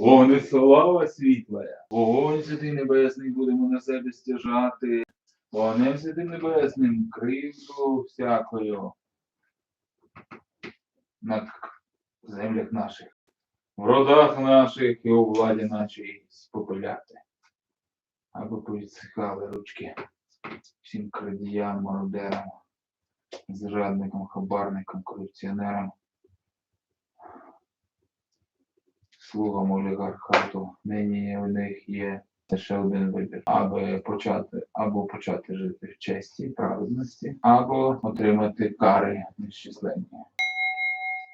Вогне слава світла, вогонь святий небесний будемо на себе стяжати, вогнем святим небесним кривду всякою на землях наших, в родах наших і у владі нашій спопиляти, аби повідсихали ручки всім крадіям, мародерам, зрадникам, хабарникам, корупціонерам. Слугам олігархату. Нині у них є лише один вибір, аби почати або почати жити в честі, праведності, або отримати кари нещисленні.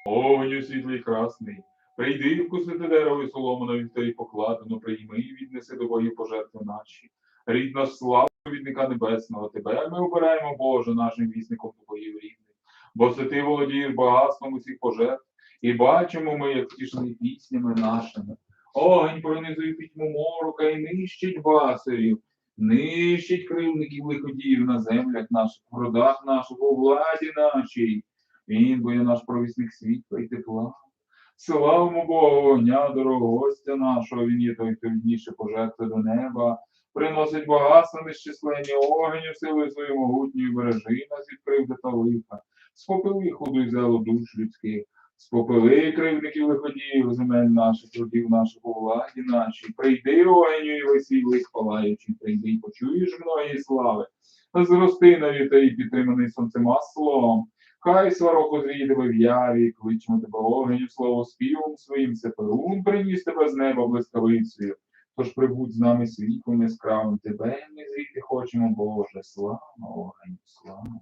Огню світлий красний. Прийди вкусити дерево і солому на вівторі покладено, прийми і віднеси до бою пожертви наші. Рідна слава провідника небесного, тебе ми обираємо, Боже, нашим вісником до боїв рідних. Бо ти володієш багатством усіх пожертв, і бачимо ми, як втішені піснями нашими. Огонь пронизує пітьму морока і нищить басарів, нищить кривників лиходіїв на землях наших, в родах наших, у владі нашій. Він бо є наш провісник світла і тепла. Славимо Богу, огня, дорогого гостя нашого, він є той, хто відніше пожертви до неба, приносить багатство нещисленні огню силою свою могутньою бережи нас від кривди та лиха, спопили худу й зело душ людських, спопили кривдників лиходіїв, земель наших, родів наших у владі нашій, прийди огню і весій лих палаючи, прийди почуєш многії слави, зрости на вітей, підтриманий сонцем маслом, Хай сварок узріє тебе в яві, кличемо тебе огню, слово співом своїм, Сеперун приніс тебе з неба блискавицею. Тож прибудь з нами світлом яскравим, тебе ми зріти хочемо, Боже, слава, огонь, слава.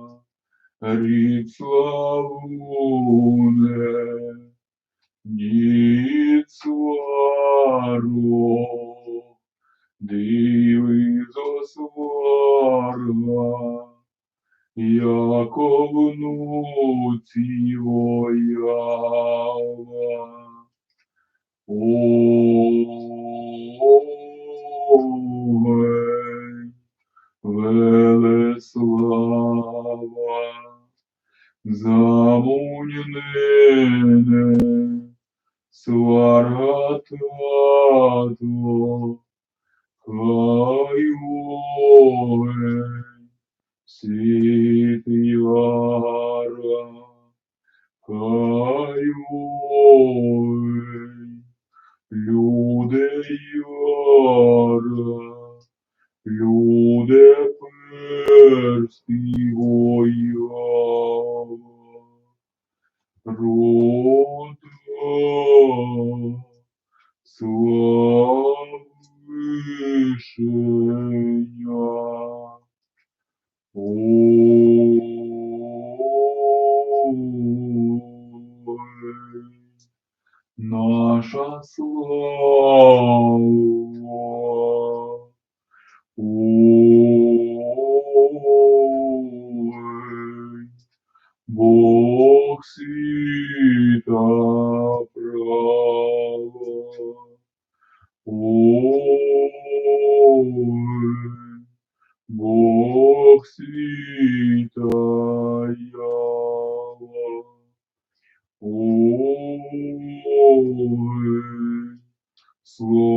Рід славуне, ніц свару. Диви засварла, яко внуці воява. Огонь, замунене, сварга тату, Хай світ яра, хай люди яра, люди персті воява, рода, славишення. Ой, наша слава. Бог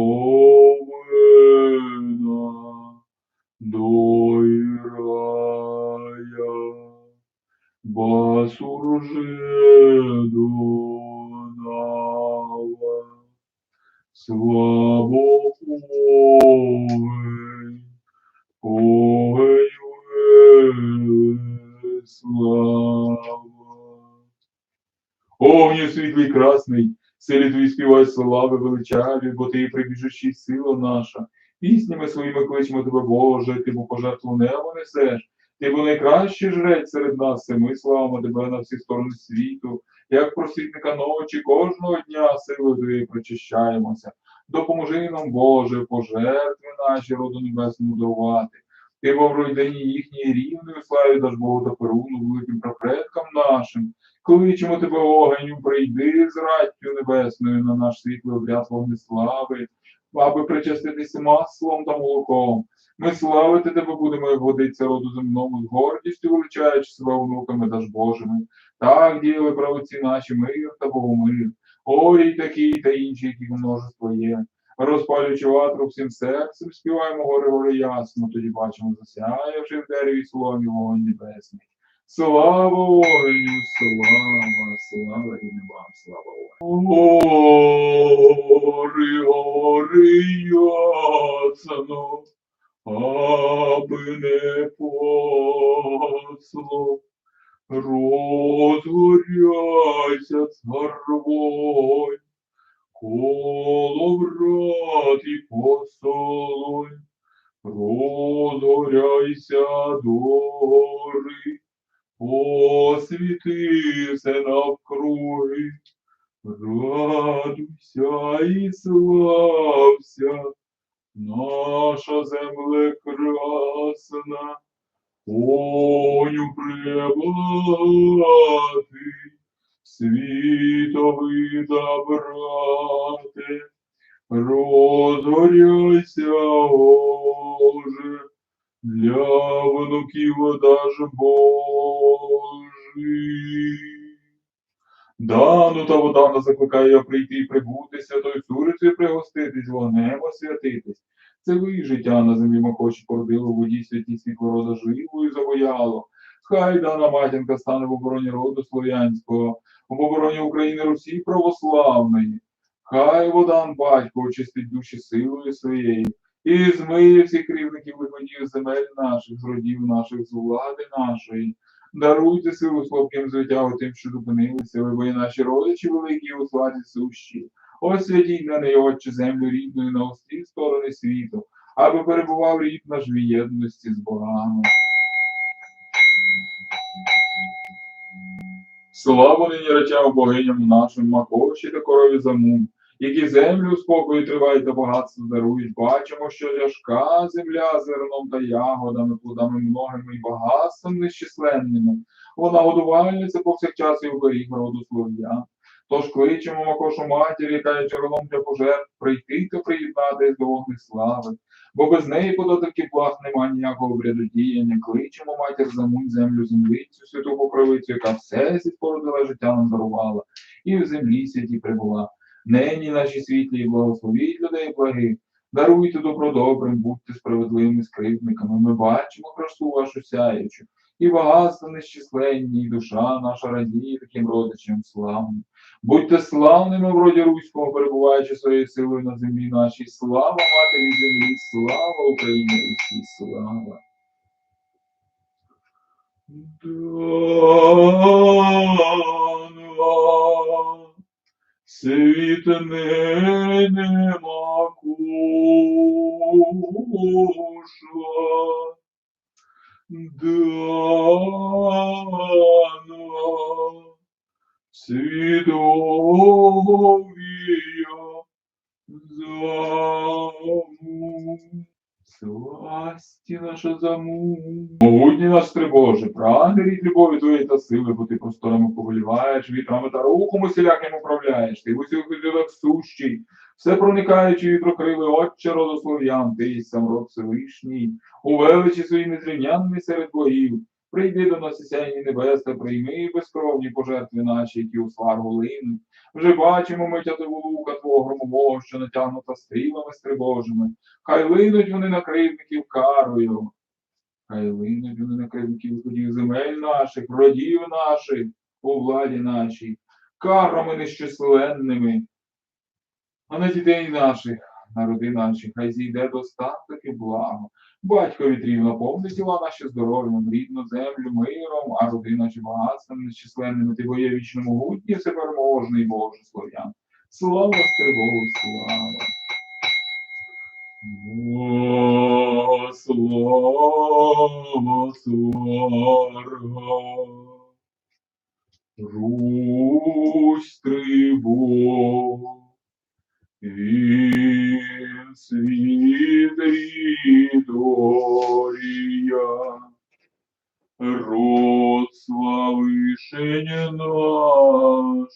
Огню світлий красний, силі твої співай слави величаві, бо ти прибіжущий сила наша. Піснями своїми кличемо тебе, Боже, ти бо пожертву небо несеш. Ти бо найкращий жрець серед нас, і ми славимо тебе на всі сторони світу. як просвітника ночі, кожного дня силою Твоєю причащаємося. Допоможи нам, Боже, пожертви наші роду небесному дарувати. Ти во вройдені їхньої рівної славі даш Богу та перуну великим прапредкам нашим. Кличемо тебе, огеню, прийди з раттю небесною на наш світлий обряд вогнеслави, аби причаститися маслом та молоком. Ми славити тебе будемо, як годиться роду земному, з гордістю величаючи себе онуками та ж Божими. Так діяли правоці наші мир та Богомир. Ой, такі, та інші, які множество є. Розпалюючи ватру всім серцем, співаємо горе горе ясно, тоді бачимо, засяявши в дереві соломі вогонь небесний. Слава огню, слава, слава і небам, слава. Гори, гори ясно, аби не посло. Розгоряйся, цар вогонь, коло врат і посолонь. Розгоряйся дори, освіти все навкруги. Радуйся і слався, наша земле красна, Оню пребати, світові добрати, розгоряйся, Боже, для внуків даж Божий. Дану та водана закликає я прийти і прибути, святою цурицею пригоститись, вогнем освятитись. Це ви життя на землі махочі породило, в воді святі світло рода живою завояло. Хай дана матінка стане в обороні роду слов'янського, в обороні України Русі православної. Хай водан батько очистить душі силою своєю, і змиє всіх кривників виходів земель наших, з родів наших, з влади нашої. Даруйте силу слабким звитягу тим, що зупинилися, ви наші родичі великі у славі сущі. Освятіть на неї, Отче, землю рідною на усі сторони світу, аби перебував рід наш в єдності з богами. Славу нині речам богиням нашим, Макоші та корові замум, які землю спокою тривають та багатство дарують. Бачимо, що ляшка земля зерном та ягодами, плодами многими і багатством нещисленними. Вона годувальниця повсякчас і оберіг роду слов'ян. Тож кличемо Макошу матір, яка є джерелом для пожертв, прийти та приєднатись до вогни слави. Бо без неї податки благ нема ніякого врядодіяння. Кличемо матір замунь землю землицю, святу покровицю, яка все зі спорудила життя нам дарувала, і в землі святі прибула. Нині наші світлі і благословіть людей благих. Даруйте добро добрим, будьте справедливими скривдниками. Ми бачимо красу вашу сяючу, і багатство нещисленні, і душа наша радіє таким родичам славним. Будьте славними в роді Руського, перебуваючи своєю силою на землі нашій. Слава матері землі, слава Україні Русі, слава. Дана, світ не нема куша. Дана, свідовія заму. Сласті наша заму. Могутній наш Трибоже, прагне рід любові твоєї та сили, бо ти просторами повеліваєш, вітрами та рухом усіляким управляєш, ти в усіх людях сущий, все проникаючи вітрокрили, отче родослов'ян, ти сам род Всевишній, у величі своїй незрівнянний серед богів. Прийди до нас, сяйні небес, та прийми безкровні пожертви наші, які у сваргу линуть. Вже бачимо ми тятиву лука твого громового, що натягнута стрілами стрибожими. Хай линуть вони на кривників карою. Хай линуть вони на кривників виходів земель наших, родів наших, у владі нашій, карами нещисленними. А на дітей наших, народи наші, хай зійде достаток і благо. Батько вітрів наповни тіла наші здоров'ям, рідну землю, миром, а роди наші багатством нещисленними, ти бо є вічно могутній, всепереможний Боже слав'ян. Слава Стрибову, слава! Слава, слава! Русь трибо, він світ предгорья. Род славышения наша,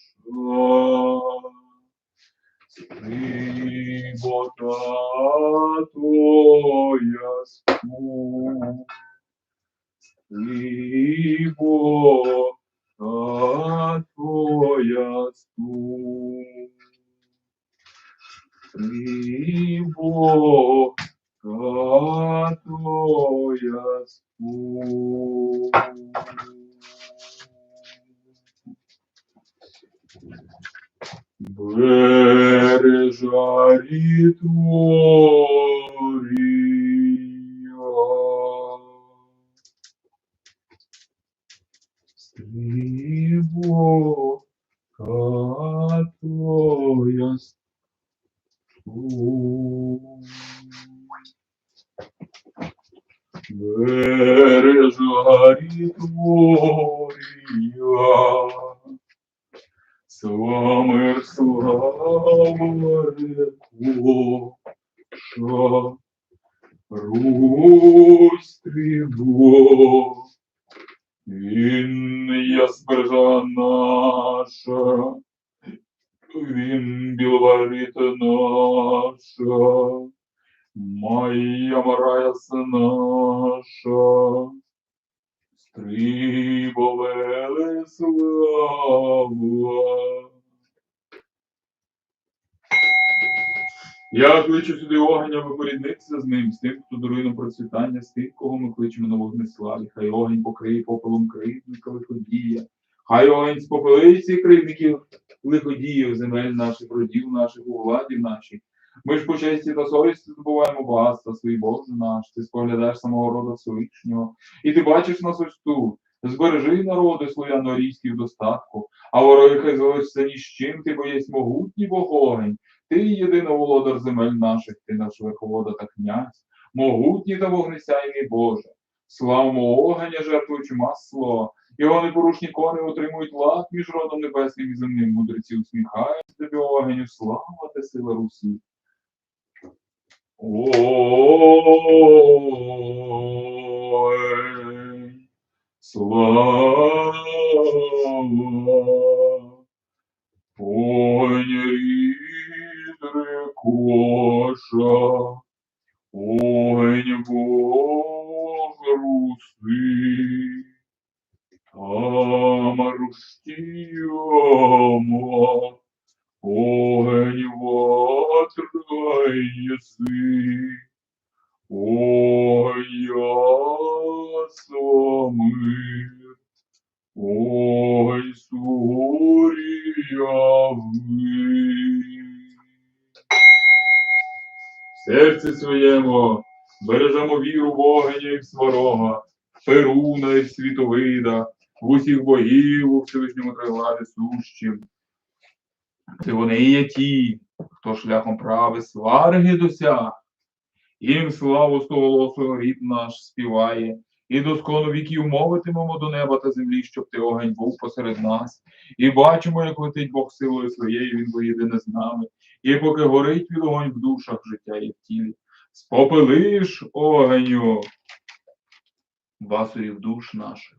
Сыбота Твоя спу, Сыбота Твоя спу. Сыбота святой Господь. Бережа ритуал, Бережа Вікторія. Самир слава рекоша, Русь трибо, він є збережа наша, він біловаріта наша, моя мраяс наша, стрибове слава. Я кличу сюди огня, ви поріднитися з ним, з тим, хто дарує нам процвітання, з тих, кого ми кличемо на вогнеславі. Хай огонь покриє попелом кривдника лиходія. Хай огонь спопелить всіх кривдників лиходіїв, земель наших, родів наших, у владі нашій. Ми ж по честі та совісті здобуваємо багатства свої Боже наш, ти споглядаєш самого роду Всевишнього, і ти бачиш нас ось тут. Збережи народи слов'яно-арійські в достатку, а вороги хай залишаться ні з чим, ти бо єсть могутній Бог огонь. Ти єдиний володар земель наших, ти наш верховода та князь, могутній та вогнесяйний Боже. Славимо огня, жертвуючи масло, його непорушні кони отримують лад між родом небесним і земним. Мудреці усміхаються тобі огню, слава та сила Русі. Ой, слава, Понь коша, Огонь Бог руси, там рустіяма, Огонь ватра єси, Ой, ясла мир, Ой, сурія ви. В серці своєму бережемо віру в огня і сварога, Перуна і світовида, в усіх богів у Всевишньому тривади сущим. Це вони є ті, хто шляхом прави сварги досяг. Їм славу стоголосого рід наш співає, і доскону віків мовитимемо до неба та землі, щоб ти огонь був посеред нас. І бачимо, як летить Бог силою своєю, він воєдине з нами. І поки горить від огонь в душах життя і в тілі, спопелиш огоню басурів душ наших,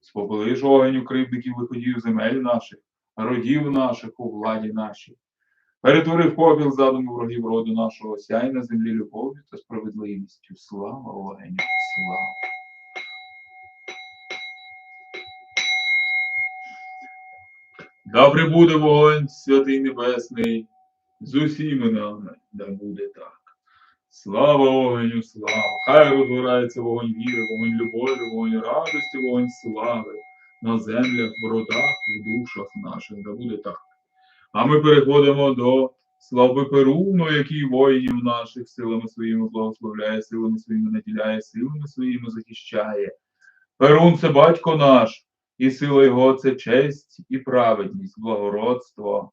спопелиш огоню кривдників виходів земель наших, родів наших у владі нашій. Перетворив попіл задуму ворогів роду нашого, сяй на землі любов'ю та справедливістю. Слава огоню, слава. Да прибуде вогонь святий небесний, з усіми нами, да буде так. Слава огоню, слава! Хай розгорається вогонь віри, вогонь любові, вогонь радості, вогонь слави на землях, в родах, в душах наших, да буде так. А ми переходимо до слави Перуну, який воїнів наших силами своїми благословляє, силами своїми наділяє, силами своїми захищає. Перун це батько наш, і сила його це честь і праведність, благородство,